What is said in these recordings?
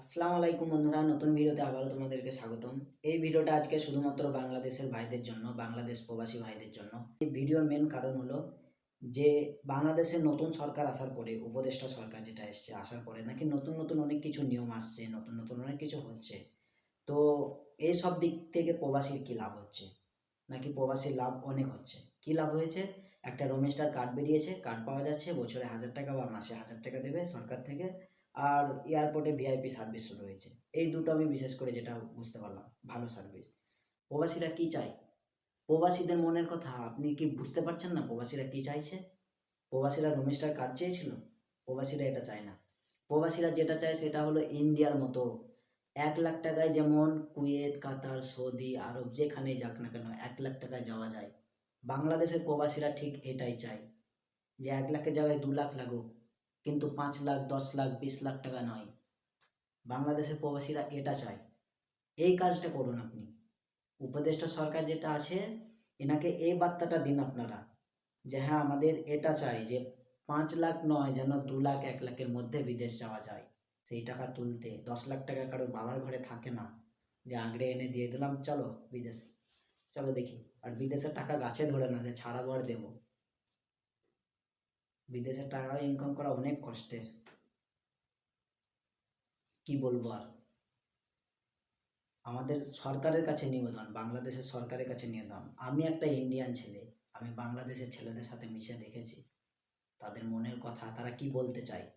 আসসালামু আলাইকুম বন্ধুরা, নতুন ভিডিওতে আবারও তোমাদেরকে স্বাগতম। এই ভিডিওটা আজকে শুধুমাত্র বাংলাদেশের ভাইদের জন্য, বাংলাদেশ প্রবাসী ভাইদের জন্য। এই ভিডিওর মেন কারণ হলো যে বাংলাদেশের নতুন সরকার আসার পরে, উপদেষ্টা সরকার যেটা এসছে আসার পরে নাকি নতুন নতুন অনেক কিছু নিয়ম আসছে, নতুন নতুন অনেক কিছু হচ্ছে। তো এই সব দিক থেকে প্রবাসীর কী লাভ হচ্ছে? নাকি প্রবাসীর লাভ অনেক হচ্ছে? কী লাভ হয়েছে? একটা রোমেস্টার কার্ড বেরিয়েছে কার্ড পাওয়া যাচ্ছে, বছরে হাজার টাকা বা মাসে হাজার টাকা দেবে সরকার থেকে। আর এয়ারপোর্টে ভিআইপি সার্ভিস শুরু হয়েছে এই দুটো আমি বিশেষ করে যেটা বুঝতে পারলাম, ভালো সার্ভিস। প্রবাসীরা কি চায়? প্রবাসীদের মনের কথা, আপনি কি বুঝতে পারছেন না প্রবাসীরা কি চাইছে? প্রবাসীরা রোমেস্টার কার্ড চেয়েছিল? প্রবাসীরা এটা চায় না। প্রবাসীরা যেটা চায় সেটা হলো ইন্ডিয়ার মতো। এক লাখ টাকায় যেমন কুয়েত, কাতার, সৌদি, আরব যেখানেই যাক না কেন, এক লাখ টাকায় যাওয়া যায়। বাংলাদেশের প্রবাসীরা ঠিক এটাই চায় যে এক লাখের জায়গায় দু লাখ লাগুক। কিন্তু পাঁচ লাখ, দশ লাখ, বিশ লাখ টাকা নয়। বাংলাদেশের প্রবাসীরা এটা চায়। এই কাজটা করুন আপনি। উপদেষ্টা সরকার যেটা আছে, এনাকে এই বার্তাটা দিন আপনারা যে হ্যাঁ আমাদের এটা চাই যে পাঁচ লাখ নয় যেন দু লাখ, এক লাখের মধ্যে বিদেশ যাওয়া যায়। সেই টাকা তুলতে, দশ লাখ টাকা কারোর বাবার ঘরে থাকে না। যে আঁকড়ে এনে দিয়ে দিলাম, চলো বিদেশ। চলো দেখি। আর বিদেশের টাকা গাছে ধরে না, যে ছাড়াবো আর দেবো। বিদেশের টাকা ইনকাম করা অনেক কষ্টের। কি বলব আর? আমাদের সরকারের কাছে নিবেদন, বাংলাদেশের সরকারের কাছে নিবেদন। আমি একটা ইন্ডিয়ান ছেলে, আমি বাংলাদেশের ছেলেদের সাথে মিশে দেখেছি। তাদের মনের কথা, তারা কি বলতে চায়?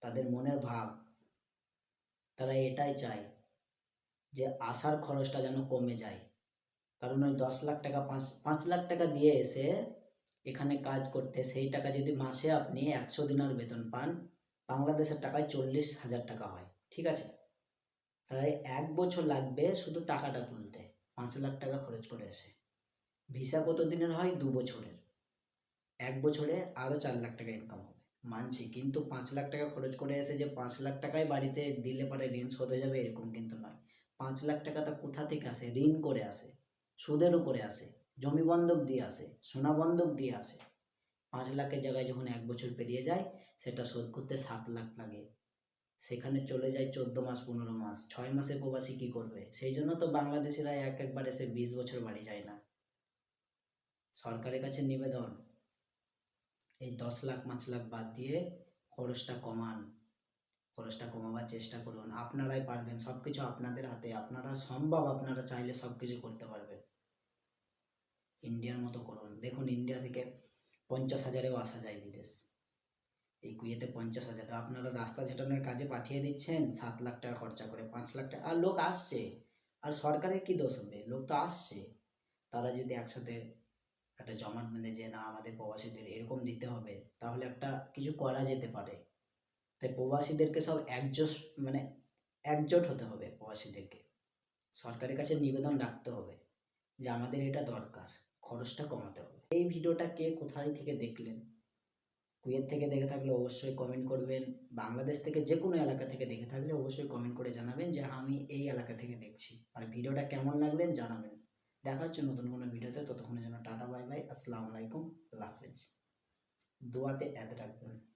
তাদের মনের ভাব, তারা এটাই চায় যে আসার খরচটা যেন কমে যায়। কারণ ওই দশ লাখ টাকা, পাঁচ পাঁচ লাখ টাকা দিয়ে এসে এখানে কাজ করতে, সেই টাকা যদি মাসে আপনি একশো দিনের বেতন পান, বাংলাদেশের টাকায় চল্লিশ হাজার টাকা হয়, ঠিক আছে? তাই এক বছর লাগবে শুধু টাকাটা তুলতে, পাঁচ লাখ টাকা খরচ করে এসে। ভিসা কত দিনের হয়? দু বছরের। এক বছরে আরও চার লাখ টাকা ইনকাম হবে। মানছি, কিন্তু পাঁচ লাখ টাকা খরচ করে এসে যে পাঁচ লাখ টাকায় বাড়িতে দিলে পরে ঋণ শোধ হয়ে যাবে, এরকম কিন্তু নয়। পাঁচ লাখ টাকা তা কোথা থেকে আসে? ঋণ করে আসে, সুদের উপরে আসে। জমি বন্ধক দিয়ে আসে, সোনা বন্ধক দিয়ে আসে। পাঁচ লাখের জায়গায় যখন এক বছর পেরিয়ে যায়, সেটা শোধ করতে সাত লাখ লাগে। সেখানে চলে যায় চোদ্দ মাস, পনেরো মাস। ছয় মাসে প্রবাসী কি করবে? সেই জন্য তো বাংলাদেশিরা এক একবার এসে বিশ বছর বাড়ি যায় না। সরকারের কাছে নিবেদন, এই দশ লাখ, পাঁচ লাখ বাদ দিয়ে খরচটা কমান। খরচটা কমাবার চেষ্টা করুন। আপনারাই পারবেন। সব কিছু আপনাদের হাতে। আপনারা সম্ভব, আপনারা চাইলে সব কিছু করতে পারবেন। ইন্ডিয়ার মতো করুন। দেখুন ইন্ডিয়া থেকে পঞ্চাশ হাজারেও আসা যায় বিদেশ। এই কুয়েতে পঞ্চাশ হাজার। আপনারা রাস্তা ঝাঁটানোর কাজে পাঠিয়ে দিচ্ছেন, সাত লাখ টাকা খরচা করে পাঁচ লাখ টাকা। আর লোক আসছে। আর সরকারের কি দোষ হবে? লোক তো আসছে। তারা যদি একসাথে একটা জমাট বেঁধে যে, না, আমাদের প্রবাসীদের এরকম দিতে হবে, তাহলে একটা কিছু করা যেতে পারে। তাই প্রবাসীদেরকে সব একজোট মানে একজোট হতে হবে প্রবাসীদেরকে। সরকারের কাছে নিবেদন রাখতে হবে যে, আমাদের এটা দরকার। খরচটা কমাতে হবে। এই ভিডিওটা কে কোথায় থেকে দেখলেন? কুয়েত থেকে দেখে থাকলে অবশ্যই কমেন্ট করবেন। বাংলাদেশ থেকে যে কোনো এলাকা থেকে দেখে থাকলে অবশ্যই কমেন্ট করে জানাবেন যে হ্যাঁ, আমি এই এলাকা থেকে দেখছি। আর ভিডিওটা কেমন লাগলেন জানাবেন। দেখা হচ্ছে নতুন কোনো ভিডিওতে। ততক্ষণের জন্য টাটা বাই বাই। আসসালামু আলাইকুম। আল্লাহ হাফেজ। দোয়াতে এত রাখবেন।